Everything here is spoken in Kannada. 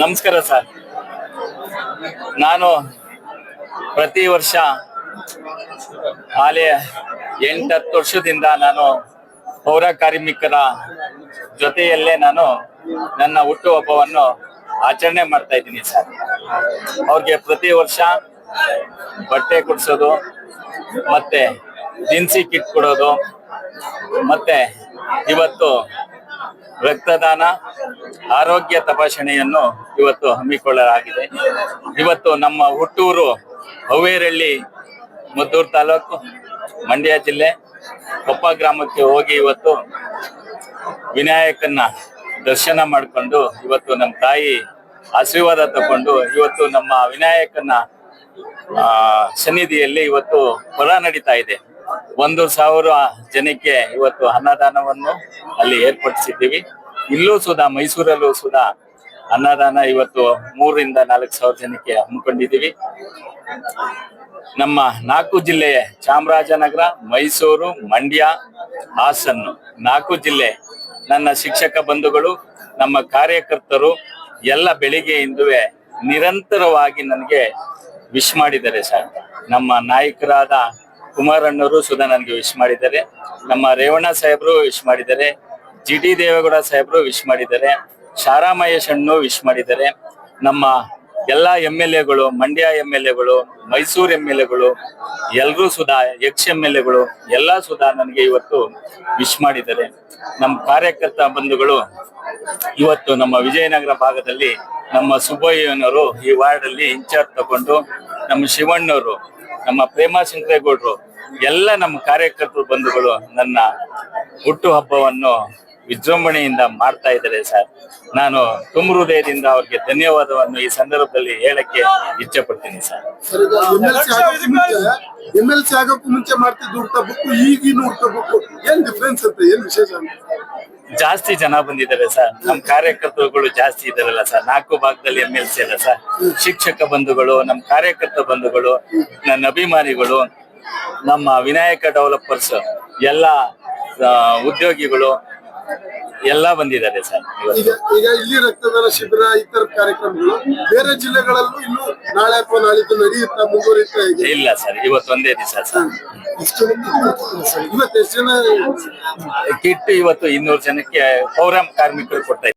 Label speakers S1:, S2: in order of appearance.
S1: ನಮಸ್ಕಾರ ಸರ್. ನಾನು ಪ್ರತಿ ವರ್ಷ ಆಲೆ ಎಂಟತ್ತು ವರ್ಷದಿಂದ ನಾನು ಪೌರ ಕಾರ್ಮಿಕರ ಜೊತೆಯಲ್ಲೇ ನಾನು ನನ್ನ ಹುಟ್ಟುಹಬ್ಬವನ್ನು ಆಚರಣೆ ಮಾಡ್ತಾ ಇದ್ದೀನಿ ಸರ್. ಅವ್ರಿಗೆ ಪ್ರತಿ ವರ್ಷ ಬಟ್ಟೆ ಕೊಡಿಸೋದು, ಮತ್ತೆ ದಿನಸಿ ಕಿಟ್ ಕೊಡೋದು, ಮತ್ತೆ ಇವತ್ತು ರಕ್ತದಾನ, ಆರೋಗ್ಯ ತಪಾಸಣೆಯನ್ನು ಇವತ್ತು ಹಮ್ಮಿಕೊಳ್ಳಲಾಗಿದೆ. ಇವತ್ತು ನಮ್ಮ ಹುಟ್ಟೂರು ಹವೇರಳ್ಳಿ ಮದ್ದೂರು ತಾಲೂಕು, ಮಂಡ್ಯ ಜಿಲ್ಲೆ, ಕೊಪ್ಪ ಗ್ರಾಮಕ್ಕೆ ಹೋಗಿ ಇವತ್ತು ವಿನಾಯಕನ ದರ್ಶನ ಮಾಡಿಕೊಂಡು ಇವತ್ತು ನಮ್ಮ ತಾಯಿ ಆಶೀರ್ವಾದ ತಗೊಂಡು ಇವತ್ತು ನಮ್ಮ ವಿನಾಯಕನ ಸನ್ನಿಧಿಯಲ್ಲಿ ಇವತ್ತು ಹೊರ ನಡೀತಾ ಇದೆ. ಒಂದು ಸಾವಿರ ಜನಕ್ಕೆ ಇವತ್ತು ಅನ್ನದಾನವನ್ನು ಅಲ್ಲಿ ಏರ್ಪಡಿಸಿದ್ದೀವಿ. ಇಲ್ಲೂ ಸುಧಾ ಮೈಸೂರಲ್ಲೂ ಸುಧಾ ಅನ್ನದಾನ ಇವತ್ತು ಮೂರರಿಂದ ನಾಲ್ಕು ಸಾವಿರ ಜನಕ್ಕೆ ಹಮ್ಮಿಕೊಂಡಿದ್ದೀವಿ. ನಮ್ಮ ನಾಲ್ಕು ಜಿಲ್ಲೆ ಚಾಮರಾಜನಗರ, ಮೈಸೂರು, ಮಂಡ್ಯ ಹಾಸನ್ನು ನಾಲ್ಕು ಜಿಲ್ಲೆ ನನ್ನ ಶಿಕ್ಷಕ ಬಂಧುಗಳು, ನಮ್ಮ ಕಾರ್ಯಕರ್ತರು ಎಲ್ಲ ಬೆಳಿಗ್ಗೆಯಿಂದುವೆ ನಿರಂತರವಾಗಿ ನನಗೆ ವಿಶ್ ಮಾಡಿದ್ದಾರೆ ಸರ್. ನಮ್ಮ ನಾಯಕರಾದ ಕುಮಾರಣ್ಣವರು ಸುಧಾ ನನಗೆ ವಿಶ್ ಮಾಡಿದ್ದಾರೆ. ನಮ್ಮ ರೇವಣ್ಣ ಸಾಹೇಬರು ವಿಶ್ ಮಾಡಿದ್ದಾರೆ. ಜಿ ಟಿ ದೇವೇಗೌಡ ಸಾಹೇಬರು ವಿಶ್ ಮಾಡಿದ್ದಾರೆ. ಶಾರಾ ಮಹೇಶ್ ಅಣ್ಣು ವಿಶ್ ಮಾಡಿದ್ದಾರೆ. ನಮ್ಮ ಎಲ್ಲಾ ಎಂ ಎಲ್ ಎಗಳು ಮಂಡ್ಯ ಎಂ ಎಲ್ ಎಗಳು ಮೈಸೂರು ಎಂ ಎಲ್ ಎಗಳು ಎಲ್ರೂ ಸುಧಾ ಎಕ್ಸ್ ಎಂ ಎಲ್ ಎಗಳು ಎಲ್ಲಾ ಸುಧಾ ನನಗೆ ಇವತ್ತು ವಿಶ್ ಮಾಡಿದ್ದಾರೆ. ನಮ್ಮ ಕಾರ್ಯಕರ್ತ ಬಂಧುಗಳು, ಇವತ್ತು ನಮ್ಮ ವಿಜಯನಗರ ಭಾಗದಲ್ಲಿ ನಮ್ಮ ಸುಬ್ಬಯ್ಯನವರು ಈ ವಾರ್ಡ್ ಅಲ್ಲಿ ಇನ್ಚಾರ್ಜ್ ತಗೊಂಡು ನಮ್ಮ ಶಿವಣ್ಣವರು, ನಮ್ಮ ಪ್ರೇಮಾ ಶಂಕರೇಗೌಡರು ಎಲ್ಲ ನಮ್ಮ ಕಾರ್ಯಕರ್ತರು ಬಂಧುಗಳು ನನ್ನ ಹುಟ್ಟು ಹಬ್ಬವನ್ನು ವಿಜೃಂಭಣೆಯಿಂದ ಮಾಡ್ತಾ ಇದ್ದಾರೆ ಸರ್. ನಾನು ತುಂಬ ಹೃದಯದಿಂದ ಅವ್ರಿಗೆ ಧನ್ಯವಾದವನ್ನು ಈ ಸಂದರ್ಭದಲ್ಲಿ ಹೇಳಕ್ಕೆ ಇಚ್ಛೆ ಪಡ್ತೀನಿ ಸರ್
S2: ಎಂ ಎಲ್ ಸಿ ಆಗೋಕ್ಕೂ ಮುಂಚೆ ಮಾಡ್ತಿದ್ದು ಹುಡ್ಕಬೇಕು ಈಗಿನ ಹುಡ್ಕಬೇಕು ಏನ್ ಡಿಫ್ರೆನ್ಸ್ ಅಂತ ಏನ್ ವಿಶೇಷ
S1: ಜಾಸ್ತಿ ಜನ ಬಂದಿದ್ದಾರೆ ಸರ್. ನಮ್ಮ ಕಾರ್ಯಕರ್ತರುಗಳು ಜಾಸ್ತಿ ಇದಾರಲ್ಲ ಸರ್. ನಾಲ್ಕು ಭಾಗದಲ್ಲಿ ಎಂ ಎಲ್ ಸಿ ಅಲ್ಲ ಸರ್. ಶಿಕ್ಷಕ ಬಂಧುಗಳು ನಮ್ಮ ಕಾರ್ಯಕರ್ತ ಬಂಧುಗಳು ನನ್ನ ಅಭಿಮಾನಿಗಳು ನಮ್ಮ ವಿನಾಯಕ ಡೆವಲಪರ್ಸ್ ಎಲ್ಲ ಉದ್ಯೋಗಿಗಳು ಎಲ್ಲ ಬಂದಿದ್ದಾರೆ ಸರ್
S2: ಈಗ ಈಗ ಇಲ್ಲಿ ರಕ್ತದಾನ ಶಿಬಿರ ಇತರ ಕಾರ್ಯಕ್ರಮಗಳು ಬೇರೆ ಜಿಲ್ಲೆಗಳಲ್ಲೂ ಇನ್ನು ನಾಳೆ ಅಥವಾ ನಾಳಿದ್ದು ನಡೆಯುತ್ತಾ ಮುಂದುವರಿಯುತ್ತಾ ಇದೆ?
S1: ಇಲ್ಲ ಸರ್ ಇವತ್ತು ಒಂದೇ ದಿವಸ ಸರ್.
S2: ಇವತ್ತು ಎಷ್ಟು ಜನ
S1: ಕಿಟ್ ಇವತ್ತು ಇನ್ನೂರು ಜನಕ್ಕೆ ಪೌರಾಮ್ ಕಾರ್ಮಿಕರು ಕೊಡ್ತಾ